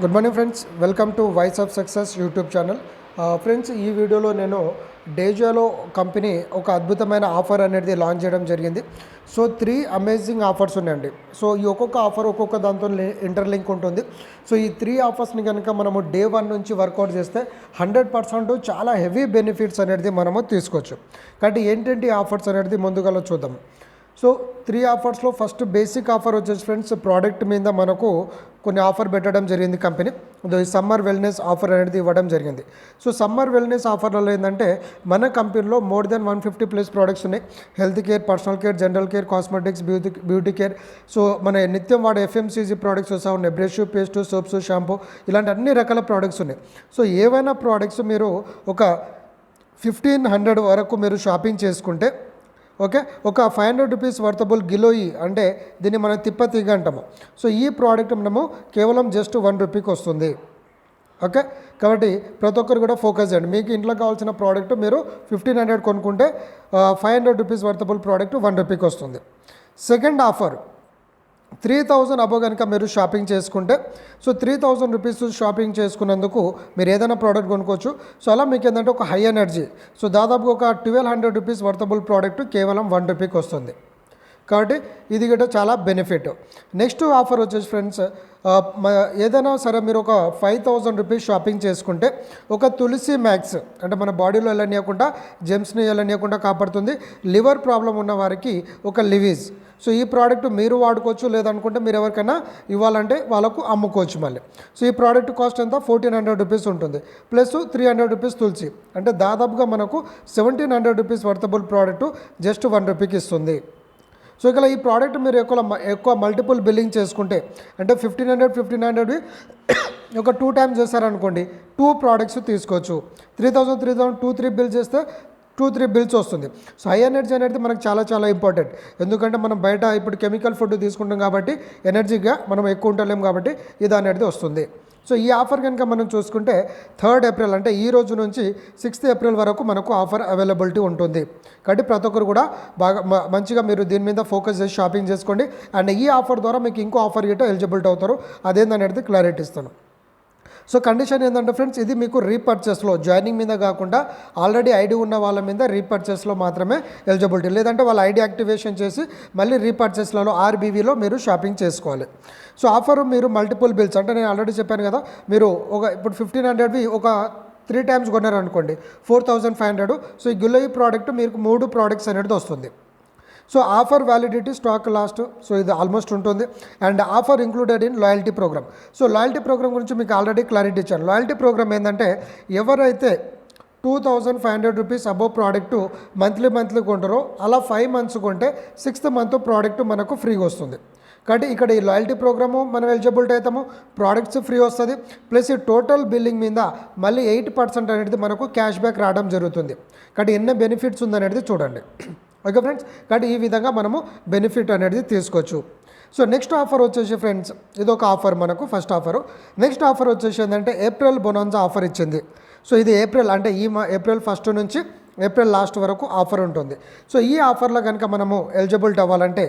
Good morning friends welcome to voice of success YouTube channel friends ఈ వీడియోలో నేను డేజాలో company ఒక అద్భుతమైన ఆఫర్ అనేది లాంచ్ చేయడం జరిగింది. సో త్రీ అమేజింగ్ ఆఫర్స్ ఉన్నాయండి. సో ఈ ఒక్కొక్క ఆఫర్ ఒక్కొక్క దాంతో ఇంటర్లింక్ ఉంటుంది. సో ఈ త్రీ ఆఫర్స్ని కనుక మనము డే వన్ నుంచి వర్కౌట్ చేస్తే హండ్రెడ్ పర్సెంట్ చాలా హెవీ బెనిఫిట్స్ అనేది మనము తీసుకోవచ్చు. కాబట్టి ఏంటంటే ఆఫర్స్ అనేది ముందుగా చూద్దాం. సో త్రీ ఆఫర్స్లో ఫస్ట్ బేసిక్ ఆఫర్ వచ్చేసి ఫ్రెండ్స్ ప్రోడక్ట్ మీద మనకు కొన్ని ఆఫర్ పెట్టడం జరిగింది కంపెనీ. సమ్మర్ వెల్నెస్ ఆఫర్ అనేది ఇవ్వడం జరిగింది. సో సమ్మర్ వెల్నెస్ ఆఫర్లలో ఏంటంటే మన కంపెనీలో more than one fifty plus products ఉన్నాయి. Health care personal care general care cosmetics beauty beauty care so మన నిత్యం వాడే ఎఫ్ఎంసీజీ ప్రోడక్ట్స్ వస్తూ ఉన్నాయి. బ్రష్ పేస్ట్ సోప్స్ షాంపూ ఇలాంటి అన్ని రకాల ప్రోడక్ట్స్ ఉన్నాయి. సో ఏవైనా ప్రోడక్ట్స్ మీరు ఒక ఫిఫ్టీన్ హండ్రెడ్ వరకు మీరు షాపింగ్ చేసుకుంటే ఓకే? ఒక ఫైవ్ హండ్రెడ్ రూపీస్ వర్తబుల్ గిలోయి అంటే దీన్ని మనం తిప్పతీగ అంటాము. సో ఈ ప్రోడక్ట్ మనము కేవలం జస్ట్ వన్ రూపీకి వస్తుంది. ఓకే? కాబట్టి ప్రతి ఒక్కరు కూడా ఫోకస్ చేయండి. మీకు ఇంట్లో కావాల్సిన ప్రోడక్ట్ మీరు ఫిఫ్టీన్ హండ్రెడ్ కొనుక్కుంటే five hundred rupees worthable product one రూపీకి వస్తుంది. Second offer. Three thousand above కనుక మీరు షాపింగ్ చేసుకుంటే so three thousand rupees shopping చేసుకున్నందుకు మీరు ఏదైనా ప్రోడక్ట్ కొనుక్కోవచ్చు. సో అలా మీకు ఏంటంటే ఒక హై ఎనర్జీ. సో దాదాపుగా ఒక twelve hundred rupees worthable product కేవలం వన్ రూపీకి వస్తుంది. కాబట్టి ఇది కూడా చాలా బెనిఫిట్. నెక్స్ట్ ఆఫర్ వచ్చేసి ఫ్రెండ్స్ ఏదైనా సరే మీరు ఒక ఫైవ్ థౌజండ్ రూపీస్ షాపింగ్ చేసుకుంటే ఒక తులసి మ్యాక్స్ అంటే మన బాడీలో వెళ్ళనియకుండా జెమ్స్ని వెళ్ళనియకుండా కాపాడుతుంది. లివర్ ప్రాబ్లం ఉన్న వారికి ఒక లివీజ్ సో ఈ ప్రోడక్ట్ మీరు వాడుకోవచ్చు లేదనుకుంటే మీరు ఎవరికైనా ఇవ్వాలంటే వాళ్ళకు అమ్ముకోవచ్చు మళ్ళీ. సో ఈ ప్రోడక్ట్ కాస్ట్ ఎంత? ఫోర్టీన్ హండ్రెడ్ రూపీస్ ఉంటుంది. Plus three hundred rupees Tulsi. అంటే దాదాపుగా మనకు seventeen hundred rupees worthable product just one రూపీకి ఇస్తుంది. సో ఇక్కడ ఈ ప్రోడక్ట్ మీరు ఎక్కువ ఎక్కువ మల్టిపుల్ బిల్లింగ్ చేసుకుంటే అంటే ఫిఫ్టీన్ హండ్రెడ్ ఫిఫ్టీన్ హండ్రెడ్ ఒక టూ టైమ్స్ చేశారనుకోండి టూ ప్రోడక్ట్స్ తీసుకోవచ్చు. Three thousand three thousand two three bill చేస్తే టూ త్రీ బిల్స్ వస్తుంది. సో హై ఎనర్జీ అనేది మనకు చాలా చాలా ఇంపార్టెంట్ ఎందుకంటే మనం బయట ఇప్పుడు కెమికల్ ఫుడ్ తీసుకుంటాం కాబట్టి ఎనర్జీగా మనం ఎక్కువ ఉండలేం కాబట్టి ఇది అనేది వస్తుంది. సో ఈ ఆఫర్ కనుక మనం చూసుకుంటే థర్డ్ ఏప్రిల్ అంటే ఈ రోజు నుంచి సిక్స్త్ ఏప్రిల్ వరకు మనకు ఆఫర్ అవైలబిలిటీ ఉంటుంది. కాబట్టి ప్రతి ఒక్కరు కూడా బాగా మంచిగా మీరు దీని మీద ఫోకస్ చేసి షాపింగ్ చేసుకోండి. అండ్ ఈ ఆఫర్ ద్వారా మీకు ఇంకో ఆఫర్ గిట్ట ఎలిజిబిలిటీ అవుతారు. అదేందనేది క్లారిటీ ఇస్తాను. సో కండిషన్ ఏంటంటే ఫ్రెండ్స్ ఇది మీకు రీపర్చేస్లో జాయినింగ్ మీద కాకుండా ఆల్రెడీ ఐడి ఉన్న వాళ్ళ మీద రీపర్చేస్లో మాత్రమే ఎలిజిబిలిటీ లేదంటే వాళ్ళ ఐడి యాక్టివేషన్ చేసి మళ్ళీ రీపర్చేస్లలో ఆర్బీవీలో మీరు షాపింగ్ చేసుకోవాలి. సో ఆఫర్ మీరు మల్టిపుల్ బిల్స్ అంటే నేను ఆల్రెడీ చెప్పాను కదా మీరు ఒక ఇప్పుడు ఫిఫ్టీన్ హండ్రెడ్వి ఒక three times కొన్నారనుకోండి four thousand five hundred so ఈ గుల్లయి ప్రోడక్ట్ మీకు మూడు ప్రోడక్ట్స్ అనేది వస్తుంది so offer validity stock last so ఇది ఆల్మోస్ట్ ఉంటుంది. And offer included in loyalty programme. So loyalty programme గురించి మీకు ఆల్రెడీ క్లారిటీ ఇచ్చాను. లాయల్టీ ప్రోగ్రామ్ ఏంటంటే ఎవరైతే two thousand five hundred rupees above product monthly monthly కొంటారో అలా ఫైవ్ మంత్స్ కొంటే sixth month product మనకు ఫ్రీగా వస్తుంది. కాబట్టి ఇక్కడ ఈ లాయల్టీ ప్రోగ్రాము మనం ఎలిజిబిలిటీ అవుతాము ప్రోడక్ట్స్ ఫ్రీ వస్తుంది. ప్లస్ ఈ టోటల్ బిల్లింగ్ మీద మళ్ళీ ఎయిట్ పర్సెంట్ అనేది మనకు క్యాష్ బ్యాక్ రావడం జరుగుతుంది. కాబట్టి ఎన్ని బెనిఫిట్స్ ఉందనేది చూడండి. Okay friends? కాబట్టి ఈ విధంగా మనము బెనిఫిట్ అనేది తీసుకోవచ్చు. సో నెక్స్ట్ ఆఫర్ వచ్చేసి ఫ్రెండ్స్ ఇది ఒక ఆఫర్ మనకు ఫస్ట్ ఆఫర్. నెక్స్ట్ ఆఫర్ వచ్చేసి ఏంటంటే ఏప్రిల్ బొనాన్సా ఆఫర్ ఇచ్చింది. సో ఇది ఏప్రిల్ అంటే ఈ మా ఏప్రిల్ ఫస్ట్ నుంచి ఏప్రిల్ లాస్ట్ వరకు ఆఫర్ ఉంటుంది. సో ఈ ఆఫర్లో కనుక మనము ఎలిజిబిలిటీ అవ్వాలంటే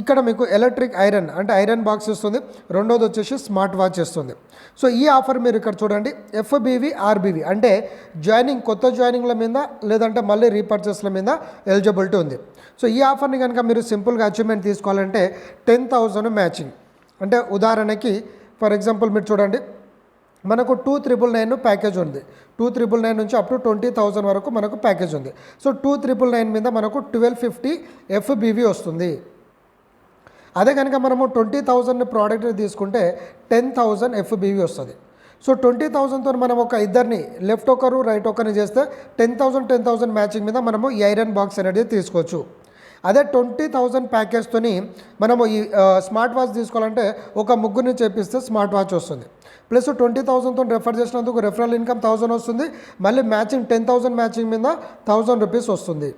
ఇక్కడ మీకు ఎలక్ట్రిక్ ఐరన్ అంటే ఐరన్ బాక్స్ ఇస్తుంది రెండోది వచ్చేసి స్మార్ట్ వాచ్ ఇస్తుంది సో ఈ ఆఫర్ మీరు ఇక్కడ చూడండి. ఎఫ్బీవి ఆర్బీవి అంటే జాయినింగ్ కొత్త జాయినింగ్ల మీద లేదంటే మళ్ళీ రీపర్చేస్ల మీద ఎలిజిబిలిటీ ఉంది. సో ఈ ఆఫర్ని కనుక మీరు సింపుల్గా అచీవ్మెంట్ తీసుకోవాలంటే టెన్ థౌజండ్ మ్యాచింగ్ అంటే ఉదాహరణకి ఫర్ ఎగ్జాంపుల్ మీరు చూడండి. మనకు టూ త్రిబుల్ నైన్ ప్యాకేజ్ ఉంది. టూ త్రిబుల్ నైన్ నుంచి అప్ టు ట్వంటీ థౌజండ్ వరకు మనకు ప్యాకేజ్ ఉంది. సో టూ త్రిబుల్ నైన్ మీద మనకు ట్వెల్వ్ ఫిఫ్టీ ఎఫ్బీవీ వస్తుంది. అదే కనుక మనము ట్వంటీ థౌజండ్ ప్రోడక్ట్ తీసుకుంటే టెన్ థౌజండ్ ఎఫ్బీవి వస్తుంది. సో ట్వంటీ థౌజండ్తో మనం ఒక ఇద్దరిని లెఫ్ట్ ఒకరు రైట్ ఒకరిని చేస్తే ten thousand ten thousand matching మీద మనము ఈ ఐరన్ బాక్స్ అనేది తీసుకోవచ్చు. అదే ట్వంటీ థౌజండ్ ప్యాకేజ్తోని మనము ఈ స్మార్ట్ వాచ్ తీసుకోవాలంటే ఒక ముగ్గురిని చేపిస్తే స్మార్ట్ వాచ్ వస్తుంది. ప్లస్ ట్వంటీ థౌజండ్తో రెఫర్ చేసినందుకు రెఫరల్ ఇన్కమ్ థౌజండ్ వస్తుంది. మళ్ళీ మ్యాచింగ్ టెన్ థౌజండ్ మ్యాచింగ్ మీద థౌజండ్ రూపీస్ వస్తుంది.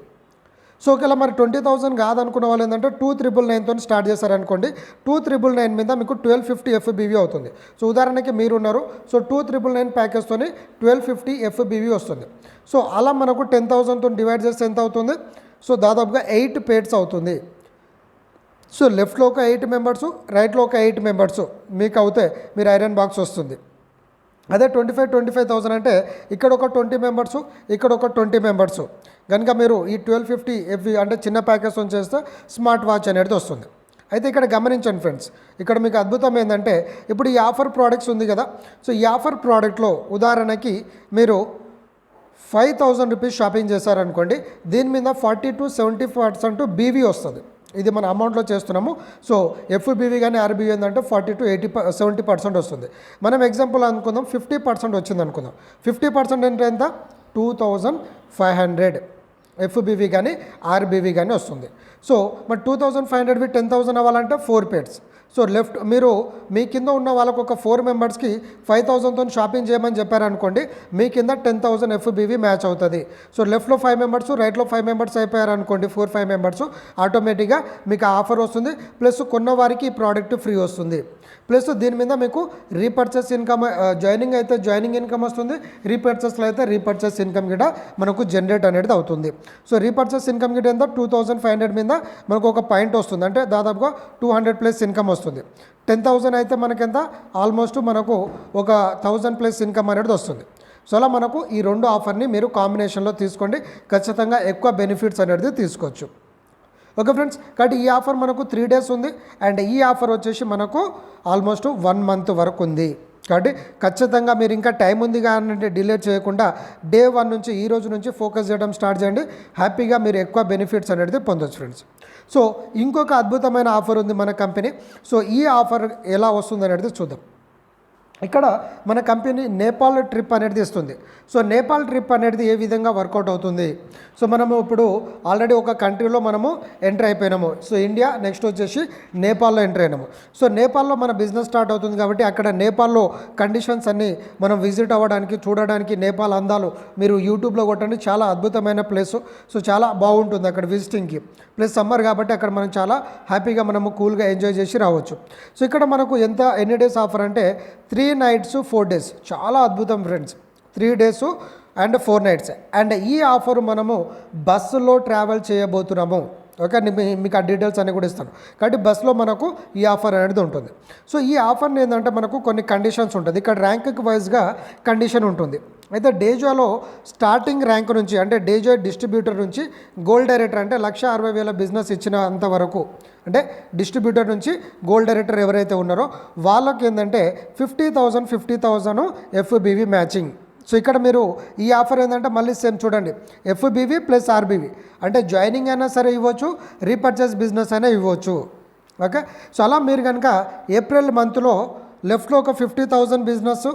సో ఒకవేళ మరి ట్వంటీ థౌసండ్ కాదనుకున్న వాళ్ళు ఏంటంటే టూ త్రిబుల్ నైన్తో స్టార్ట్ చేశారనుకోండి టూ త్రిబుల్ నైన్ మీద మీకు ట్వెల్వ్ ఫిఫ్టీ ఎఫ్బీవీ అవుతుంది. సో ఉదాహరణకి మీరున్నారు సో టూ త్రిబుల్ నైన్ ప్యాకేజ్తో ట్వెల్వ్ ఫిఫ్టీ ఎఫ్బీవీ వస్తుంది. సో అలా మనకు టెన్ థౌసండ్తో డివైడ్ చేస్తే ఎంత అవుతుంది? సో దాదాపుగా ఎయిట్ పేడ్స్ అవుతుంది. సో లెఫ్ట్లో ఒక ఎయిట్ మెంబర్స్ రైట్లో ఒక ఎయిట్ మెంబర్సు మీకు అవుతే మీరు ఐరన్ బాక్స్ వస్తుంది. అదే twenty five twenty five thousand అంటే ఇక్కడ ఒక ట్వంటీ మెంబర్స్ ఇక్కడ ఒక ట్వంటీ మెంబర్స్ కనుక మీరు ఈ ట్వెల్వ్ ఫిఫ్టీ ఎఫ్వి అంటే చిన్న ప్యాకేజ్ చేస్తే స్మార్ట్ వాచ్ అనేది వస్తుంది. అయితే ఇక్కడ గమనించండి ఫ్రెండ్స్ ఇక్కడ మీకు అద్భుతం ఏంటంటే ఇప్పుడు ఈ ఆఫర్ ప్రోడక్ట్స్ ఉంది కదా సో ఈ ఆఫర్ ప్రోడక్ట్లో ఉదాహరణకి మీరు ఫైవ్ థౌజండ్ రూపీస్ షాపింగ్ చేశారనుకోండి దీని మీద forty to seventy percent BV వస్తుంది. ఇది మన అమౌంట్లో చేస్తున్నాము. సో ఎఫ్బీవీ కానీ ఆర్బీవీ ఏంటంటే forty to eighty seventy percent వస్తుంది. మనం ఎగ్జాంపుల్ అనుకుందాం ఫిఫ్టీ పర్సెంట్ వచ్చింది అనుకుందాం. ఫిఫ్టీ పర్సెంట్ అంటే ఎంత? Two thousand five hundred. FBV కానీ ఆర్బీవీ కానీ వస్తుంది. సో మరి టూ థౌజండ్ ఫైవ్ హండ్రెడ్వి టెన్ థౌసండ్ అవ్వాలంటే ఫోర్ పేడ్స్. సో లెఫ్ట్ మీరు మీ కింద ఉన్న వాళ్ళకు ఒక ఫోర్ మెంబర్స్కి ఫైవ్ థౌసండ్తో షాపింగ్ చేయమని చెప్పారనుకోండి మీ కింద టెన్ థౌసండ్ ఎఫ్బీవీ మ్యాచ్ అవుతుంది. సో లెఫ్ట్లో ఫైవ్ మెంబర్స్ రైట్లో ఫైవ్ మెంబర్స్ అయిపోయారనుకోండి ఫోర్ ఫైవ్ మెంబర్స్ ఆటోమేటిక్గా మీకు ఆ ఆఫర్ వస్తుంది. ప్లస్ కొన్న వారికి ఈ ప్రోడక్ట్ ఫ్రీ వస్తుంది. ప్లస్ దీని మీద మీకు రీపర్చేస్ ఇన్కమ్ జాయినింగ్ అయితే జాయినింగ్ ఇన్కమ్ వస్తుంది. రీపర్చేస్లో అయితే రీపర్చేస్ ఇన్కమ్ కూడా మనకు జనరేట్ అనేది అవుతుంది. సో రీపర్చేస్ ఇన్కమ్ గిట ఎంత? టూ థౌసండ్ ఫైవ్ హండ్రెడ్ మీద మనకు ఒక పాయింట్ వస్తుంది. అంటే దాదాపుగా టూ హండ్రెడ్ ప్లస్ ఇన్కమ్ వస్తుంది. టెన్ థౌసండ్ అయితే మనకెంత? ఆల్మోస్ట్ మనకు ఒక థౌజండ్ ప్లస్ ఇన్కమ్ అనేది వస్తుంది. సో అలా మనకు ఈ రెండు ఆఫర్ని మీరు కాంబినేషన్లో తీసుకోండి. ఖచ్చితంగా ఎక్కువ బెనిఫిట్స్ అనేది తీసుకోవచ్చు. ఓకే ఫ్రెండ్స్ కాబట్టి ఈ ఆఫర్ మనకు త్రీ డేస్ ఉంది. అండ్ ఈ ఆఫర్ వచ్చేసి మనకు ఆల్మోస్ట్ వన్ మంత్ వరకు ఉంది. కాబట్టి ఖచ్చితంగా మీరు ఇంకా టైం ఉంది కానీ డిలే చేయకుండా డే వన్ నుంచి ఈ రోజు నుంచి ఫోకస్ చేయడం స్టార్ట్ చేయండి. హ్యాపీగా మీరు ఎక్కువ బెనిఫిట్స్ అనేది పొందొచ్చు ఫ్రెండ్స్ సో ఇంకొక అద్భుతమైన ఆఫర్ ఉంది మన కంపెనీ. సో ఈ ఆఫర్ ఎలా వస్తుంది అనేది చూద్దాం. ఇక్కడ మన కంపెనీ నేపాల్ ట్రిప్ అనేది ఇస్తుంది. సో నేపాల్ ట్రిప్ అనేది ఏ విధంగా వర్కౌట్ అవుతుంది? సో మనము ఇప్పుడు ఆల్రెడీ ఒక కంట్రీలో మనము ఎంటర్ అయిపోయినాము. సో ఇండియా నెక్స్ట్ వచ్చేసి నేపాల్లో ఎంటర్ అయినాము. సో నేపాల్లో మన బిజినెస్ స్టార్ట్ అవుతుంది కాబట్టి అక్కడ నేపాల్లో కండిషన్స్ అన్నీ మనం విజిట్ అవ్వడానికి చూడడానికి నేపాల్ అందాలు మీరు యూట్యూబ్లో కొట్టండి. చాలా అద్భుతమైన ప్లేస్. సో చాలా బాగుంటుంది అక్కడ విజిటింగ్కి. ప్లస్ సమ్మర్ కాబట్టి అక్కడ మనం చాలా హ్యాపీగా మనము కూల్గా ఎంజాయ్ చేసి రావచ్చు. సో ఇక్కడ మనకు ఎంత ఎన్ని డేస్ ఆఫర్ అంటే త్రీ నైట్స్ ఫోర్ డేస్. చాలా అద్భుతం friends. Three days and four nights. And ఈ ఆఫర్ మనము బస్సులో ట్రావెల్ చేయబోతున్నాము. ఓకే మీకు ఆ డీటెయిల్స్ అన్ని కూడా ఇస్తాను. కాబట్టి బస్సులో మనకు ఈ ఆఫర్ అనేది ఉంటుంది. సో ఈ ఆఫర్ని ఏంటంటే మనకు కొన్ని కండిషన్స్ ఉంటుంది. ఇక్కడ ర్యాంక్కి వైజ్గా కండిషన్ ఉంటుంది. అయితే డేజాలో స్టార్టింగ్ ర్యాంక్ నుంచి అంటే డేజో డిస్ట్రిబ్యూటర్ నుంచి గోల్డ్ డైరెక్టర్ అంటే లక్ష అరవై వేల బిజినెస్ ఇచ్చినంత వరకు అంటే డిస్ట్రిబ్యూటర్ నుంచి గోల్డ్ డైరెక్టర్ ఎవరైతే ఉన్నారో వాళ్ళకి ఏంటంటే fifty thousand fifty thousand FBV matching so ఇక్కడ మీరు ఈ ఆఫర్ ఏంటంటే మళ్ళీ సేమ్ చూడండి. FBV plus RBV. అంటే జాయినింగ్ అయినా సరే ఇవ్వచ్చు రీపర్చేస్ బిజినెస్ అయినా ఇవ్వచ్చు. ఓకే? సో అలా మీరు కనుక ఏప్రిల్ మంత్లో లెఫ్ట్లో ఒక ఫిఫ్టీ థౌజండ్ బిజినెస్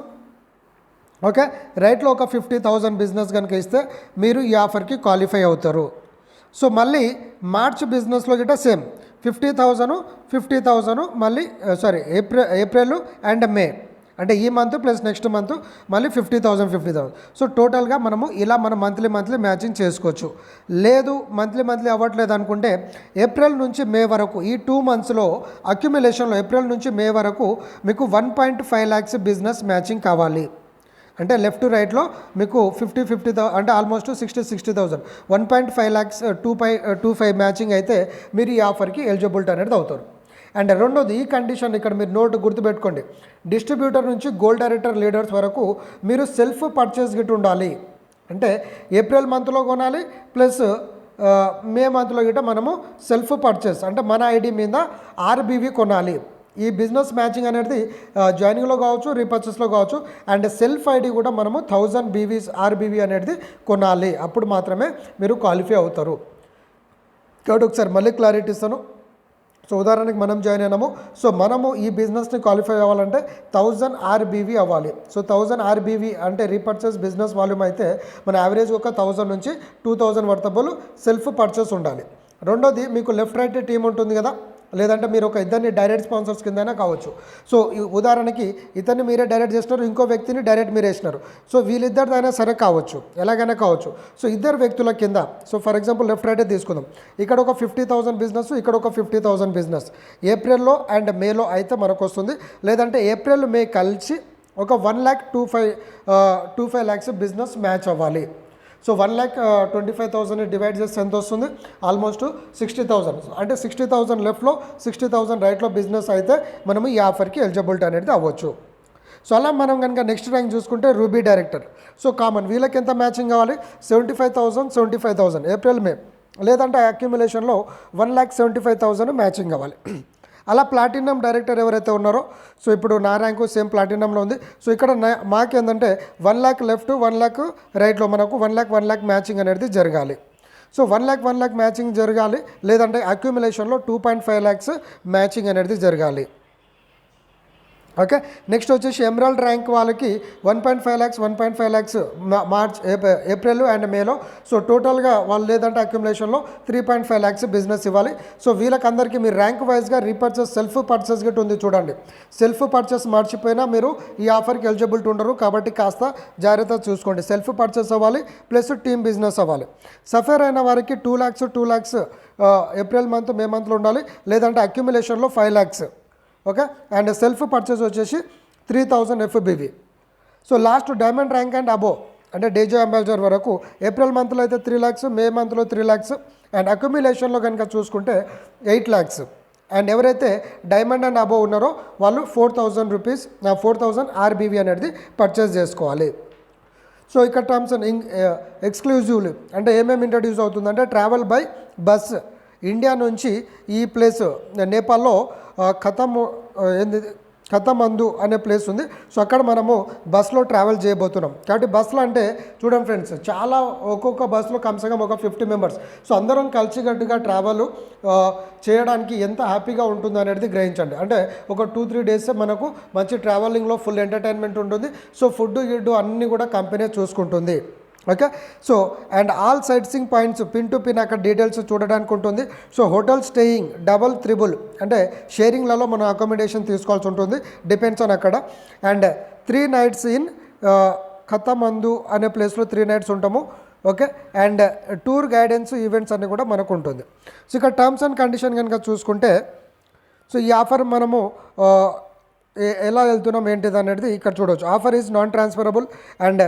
ఓకే? రైట్లో ఒక ఫిఫ్టీ థౌజండ్ బిజినెస్ కనుక ఇస్తే మీరు ఈ ఆఫర్కి క్వాలిఫై అవుతారు. సో మళ్ళీ మార్చ్ బిజినెస్లో గిట్ట same. Fifty thousand fifty thousand మళ్ళీ sorry April April and May. అంటే ఈ మంత్ ప్లస్ నెక్స్ట్ మంత్ మళ్ళీ fifty thousand fifty thousand so టోటల్గా మనము ఇలా మనం మంత్లీ మంత్లీ మ్యాచింగ్ చేసుకోవచ్చు. లేదు మంత్లీ మంత్లీ అవ్వట్లేదు అనుకుంటే ఏప్రిల్ నుంచి మే వరకు ఈ టూ మంత్స్లో అక్యుమిలేషన్లో ఏప్రిల్ నుంచి మే వరకు మీకు one point five lakhs business matching కావాలి. అంటే లెఫ్ట్ రైట్లో మీకు ఫిఫ్టీ ఫిఫ్టీ థౌ అంటే almost sixty sixty thousand one point five lakhs two five two five matching అయితే మీరు ఈ ఆఫర్కి ఎలిజిబిలిటీ అనేది అవుతారు. అండ్ రెండోది ఈ కండిషన్ ఇక్కడ మీరు నోట్ గుర్తుపెట్టుకోండి. డిస్ట్రిబ్యూటర్ నుంచి గోల్డ్ డైరెక్టర్ లీడర్స్ వరకు మీరు సెల్ఫ్ పర్చేస్ గిట్ ఉండాలి. అంటే ఏప్రిల్ మంత్లో కొనాలి ప్లస్ మే మంత్లో గిట్ట మనము సెల్ఫ్ పర్చేస్ అంటే మన ఐడి మీద ఆర్బీవీ కొనాలి. ఈ బిజినెస్ మ్యాచింగ్ అనేది జాయినింగ్లో కావచ్చు రీపర్చేస్లో కావచ్చు అండ్ సెల్ఫ్ ఐడి కూడా మనము థౌజండ్ బీవీస్ ఆర్బీవీ అనేది కొనాలి. అప్పుడు మాత్రమే మీరు క్వాలిఫై అవుతారు. కాబట్టి ఒకసారి మళ్ళీ క్లారిటీ ఇస్తాను. సో ఉదాహరణకి మనం జాయిన్ అయినాము. సో మనము ఈ బిజినెస్ని క్వాలిఫై అవ్వాలంటే థౌజండ్ ఆర్బీవీ అవ్వాలి. సో థౌజండ్ ఆర్బీవీ అంటే రీపర్చేస్ బిజినెస్ వాల్యూమ్ అయితే మన యావరేజ్ ఒక థౌజండ్ నుంచి two thousand worthable self purchase ఉండాలి. రెండోది మీకు లెఫ్ట్ రైట్ టీం ఉంటుంది కదా. లేదంటే మీరు ఒక ఇద్దరిని డైరెక్ట్ స్పాన్సర్స్ కిందైనా కావచ్చు. సో ఈ ఉదాహరణకి ఇతన్ని మీరే డైరెక్ట్ చేసినారు ఇంకో వ్యక్తిని డైరెక్ట్ మీరు వేసినారు సో వీళ్ళిద్దరిదైనా సరే కావచ్చు. ఎలాగైనా కావచ్చు. సో ఇద్దరు వ్యక్తుల కింద సో ఫర్ ఎగ్జాంపుల్ లెఫ్ట్ రైటే తీసుకుందాం. ఇక్కడ ఒక ఫిఫ్టీ థౌసండ్ బిజినెస్ ఇక్కడ ఒక ఫిఫ్టీ థౌసండ్ బిజినెస్ ఏప్రిల్లో అండ్ మేలో అయితే మనకు వస్తుంది లేదంటే ఏప్రిల్ మే కలిసి ఒక one lakh two five two five lakhs business match అవ్వాలి. So one lakh twenty five thousand divide చేస్తే ఎంత వస్తుంది ఆల్మోస్ట్ సిక్స్టీ థౌసండ్ అంటే సిక్స్టీ థౌసండ్ లెఫ్ట్లో సిక్స్టీ థౌసండ్ రైట్లో బిజినెస్ అయితే మనము ఈ ఆఫర్కి ఎలిజిబిలిటీ అనేది అవ్వచ్చు. సో అలా మనం కనుక నెక్స్ట్ ర్యాంక్ చూసుకుంటే రూబీ డైరెక్టర్ సో కామన్ వీళ్ళకి ఎంత మ్యాచింగ్ కావాలి? Seventy five thousand seventy five thousand April May లేదంటే అక్యుములేషన్లో one lakh seventy five thousand matching కావాలి. అలా ప్లాటినం డైరెక్టర్ ఎవరైతే ఉన్నారో సో ఇప్పుడు నా ర్యాంకు సేమ్ ప్లాటినంలో ఉంది. సో ఇక్కడ నా మాకు ఏంటంటే one lakh left one lakh రైట్లో మనకు one lakh one lakh matching అనేది జరగాలి. So one lakh one lakh matching జరగాలి లేదంటే అక్యుమిలేషన్లో two point five lakhs matching అనేది జరగాలి. ఓకే? నెక్స్ట్ వచ్చేసి ఎమరాల్డ్ ర్యాంక్ వాళ్ళకి one point five lakhs one point five lakhs March April and మేలో. So టోటల్గా వాళ్ళు లేదంటే అక్యుములేషన్లో three point five lakhs business ఇవ్వాలి. సో వీళ్ళకందరికీ మీరు ర్యాంక్ వైజ్గా రీపర్చేస్ సెల్ఫ్ పర్చేస్ గిట్ ఉంది చూడండి. సెల్ఫ్ పర్చేస్ మర్చిపోయినా మీరు ఈ ఆఫర్కి ఎలిజిబిలిటీ ఉండరు. కాబట్టి కాస్త జాగ్రత్త చూసుకోండి. సెల్ఫ్ పర్చేస్ అవ్వాలి ప్లస్ టీమ్ బిజినెస్ అవ్వాలి. సఫర్ అయిన వారికి two lakhs two lakhs April month May మంత్లో ఉండాలి. లేదంటే అక్యుములేషన్లో five lakhs. Okay? And self purchase వచ్చేసి three thousand FBV so last diamond rank and above అంటే డేజో అంబాసిడర్ వరకు ఏప్రిల్ మంత్లో అయితే త్రీ ల్యాక్స్ మే మంత్లో త్రీ ల్యాక్స్ అండ్ అక్యుమిలేషన్లో కనుక చూసుకుంటే ఎయిట్ ల్యాక్స్ అండ్ ఎవరైతే డైమండ్ అండ్ అబో ఉన్నారో వాళ్ళు four thousand rupees four thousand RBV అనేది పర్చేస్ చేసుకోవాలి. సో ఇక్కడ టర్మ్స్ అండ్ ఎక్స్క్లూజివ్లీ అంటే ఏమేమి ఇంట్రడ్యూస్ అవుతుందంటే ట్రావెల్ బై బస్ ఇండియా నుంచి ఈ ప్లేస్ నేపాల్లో కథము ఖతం ఏంది ఖతమందు అనే ప్లేస్ ఉంది. సో అక్కడ మనము బస్లో ట్రావెల్ చేయబోతున్నాం. కాబట్టి బస్సులో అంటే చూడండి ఫ్రెండ్స్ చాలా ఒక్కొక్క బస్సులో కమ్సకం ఒక ఫిఫ్టీ మెంబర్స్. సో అందరం కలిసికట్టుగా ట్రావెల్ చేయడానికి ఎంత హ్యాపీగా ఉంటుంది అనేది గ్రహించండి. అంటే ఒక టూ త్రీ డేస్ మనకు మంచి ట్రావెలింగ్లో ఫుల్ ఎంటర్టైన్మెంట్ ఉంటుంది. సో ఫుడ్ గిడ్డు అన్నీ కూడా కంపెనీ చూసుకుంటుంది. Okay so and all sightseeing points pin to pin అక్కడ డీటెయిల్స్ చూడడానికి ఉంటుంది. So hotel staying double triple అంటే షేరింగ్లలో మనం అకామిడేషన్ తీసుకోవాల్సి ఉంటుంది. డిపెండ్స్ ఆన్ అక్కడ. And three nights in Kathmandu అనే ప్లేస్లో త్రీ నైట్స్ ఉంటాము. Okay and tour guidance events అన్నీ కూడా మనకు ఉంటుంది. సో ఇక్కడ టర్మ్స్ అండ్ కండిషన్ కనుక చూసుకుంటే సో ఈ ఆఫర్ మనము uh, ఎలా వెళ్తున్నాం ఏంటిది అనేది ఇక్కడ చూడవచ్చు offer is non transferable and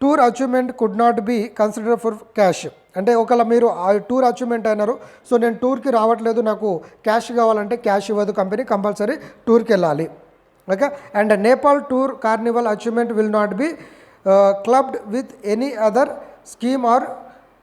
tour achievement could not be consider for cash. అంటే ఒకవేళ మీరు ఆ టూర్ అచీవ్మెంట్ అయినారు సో నేను టూర్కి రావట్లేదు నాకు క్యాష్ కావాలంటే క్యాష్ ఇవ్వదు కంపెనీ కంపల్సరీ టూర్కి వెళ్ళాలి. Okay? And Nepal tour carnival achievement will not be clubbed with any other scheme or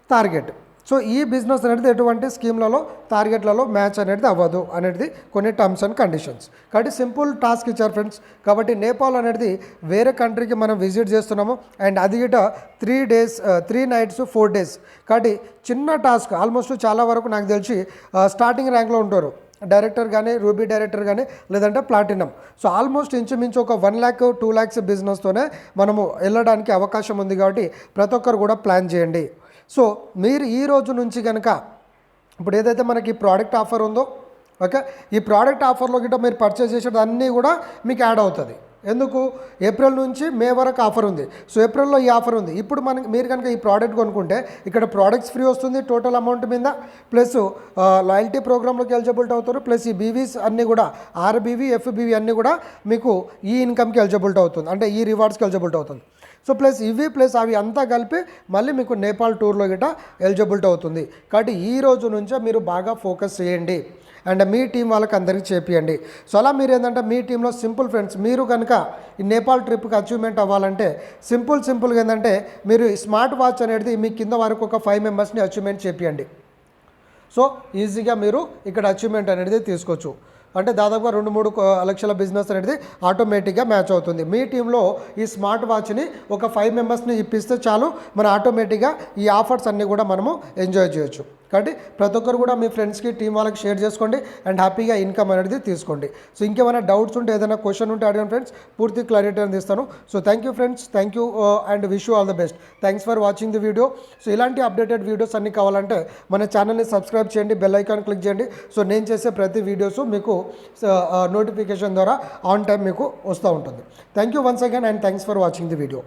target. So ఈ బిజినెస్ అనేది ఎటువంటి స్కీమ్లలో టార్గెట్లలో మ్యాచ్ అనేది అవ్వదు అనేది కొన్ని టర్మ్స్ అండ్ కండిషన్స్. కాబట్టి సింపుల్ టాస్క్ ఇచ్చారు ఫ్రెండ్స్. కాబట్టి నేపాల్ అనేది వేరే కంట్రీకి మనం విజిట్ చేస్తున్నాము. అండ్ అది గిట three days three nights four days. కాబట్టి చిన్న టాస్క్ ఆల్మోస్ట్ చాలా వరకు నాకు తెలిసి స్టార్టింగ్ ర్యాంక్లో ఉంటారు. డైరెక్టర్ కానీ రూబీ డైరెక్టర్ కానీ లేదంటే ప్లాటినం. సో ఆల్మోస్ట్ ఇంచుమించు ఒక వన్ ల్యాక్ టూ ల్యాక్స్ బిజినెస్తోనే మనము వెళ్ళడానికి అవకాశం ఉంది కాబట్టి ప్రతి ఒక్కరు కూడా ప్లాన్ చేయండి. సో మీరు ఈ రోజు నుంచి కనుక ఇప్పుడు ఏదైతే మనకి ప్రోడక్ట్ ఆఫర్ ఉందో ఓకే? ఈ ప్రోడక్ట్ ఆఫర్లో గిట్ట మీరు పర్చేస్ చేసేది అన్నీ కూడా మీకు యాడ్ అవుతుంది. ఎందుకు? ఏప్రిల్ నుంచి మే వరకు ఆఫర్ ఉంది. సో ఏప్రిల్లో ఈ ఆఫర్ ఉంది. ఇప్పుడు మనకి మీరు కనుక ఈ ప్రోడక్ట్ కొనుక్కుంటే ఇక్కడ ప్రోడక్ట్స్ ఫ్రీ వస్తుంది టోటల్ అమౌంట్ మీద ప్లస్ లాయల్టీ ప్రోగ్రామ్లోకి ఎలిజిబిలిటీ అవుతారు ప్లస్ ఈ బీవీస్ అన్నీ కూడా ఆర్బీవీ ఎఫ్బీవీ అన్నీ కూడా మీకు ఈ ఇన్కమ్కి ఎలిజిబిలిటీ అవుతుంది. అంటే ఈ రివార్డ్స్కి ఎలిజిబిలిటీ అవుతుంది. సో ప్లస్ ఇవి ప్లస్ అవి అంతా కలిపి మళ్ళీ మీకు నేపాల్ టూర్లో గిట ఎలిజిబిలిటీ అవుతుంది. కాబట్టి ఈ రోజు నుంచే మీరు బాగా ఫోకస్ చేయండి. అండ్ మీ టీం వాళ్ళకి అందరికీ చేపియండి. సో అలా మీరు ఏంటంటే మీ టీంలో సింపుల్ ఫ్రెండ్స్ మీరు కనుక ఈ నేపాల్ ట్రిప్కి అచీవ్మెంట్ అవ్వాలంటే సింపుల్ సింపుల్గా ఏంటంటే మీరు స్మార్ట్ వాచ్ అనేది మీ కింద వరకు ఒక ఫైవ్ మెంబర్స్ని అచీవ్మెంట్ చేపియండి. సో ఈజీగా మీరు ఇక్కడ అచీవ్మెంట్ అనేది తీసుకోవచ్చు. అంటే దాదాపుగా రెండు మూడు లక్షల బిజినెస్ అనేది ఆటోమేటిక్గా మ్యాచ్ అవుతుంది. మీ టీంలో ఈ స్మార్ట్ వాచ్ని ఒక ఫైవ్ మెంబర్స్ని ఇప్పిస్తే చాలు మన ఆటోమేటిక్గా ఈ ఆఫర్స్ అన్నీ కూడా మనము ఎంజాయ్ చేయొచ్చు. కాబట్టి ప్రతి ఒక్కరు కూడా మీ ఫ్రెండ్స్కి టీం వాళ్ళకి షేర్ చేసుకోండి అండ్ హ్యాపీగా ఇన్కమ్ అనేది తీసుకోండి. సో ఇంకేమైనా డౌట్స్ ఉంటే ఏదైనా క్వశ్చన్ ఉంటే అడగండి ఫ్రెండ్స్ పూర్తి క్లారిటీ అనేది ఇస్తాను. So thank you friends thank you and wish you all the best thanks for watching the video so ఇలాంటి అప్డేటెడ్ వీడియోస్ అన్ని కావాలంటే మన ఛానల్ని సబ్స్క్రైబ్ చేయండి బెల్ ఐకాన్ క్లిక్ చేయండి. సో నేను చేసే ప్రతి వీడియోస్ మీకు uh, uh, నోటిఫికేషన్ ద్వారా ఆన్ టైం మీకు వస్తూ ఉంటుంది. Thank you once again and thanks for watching the video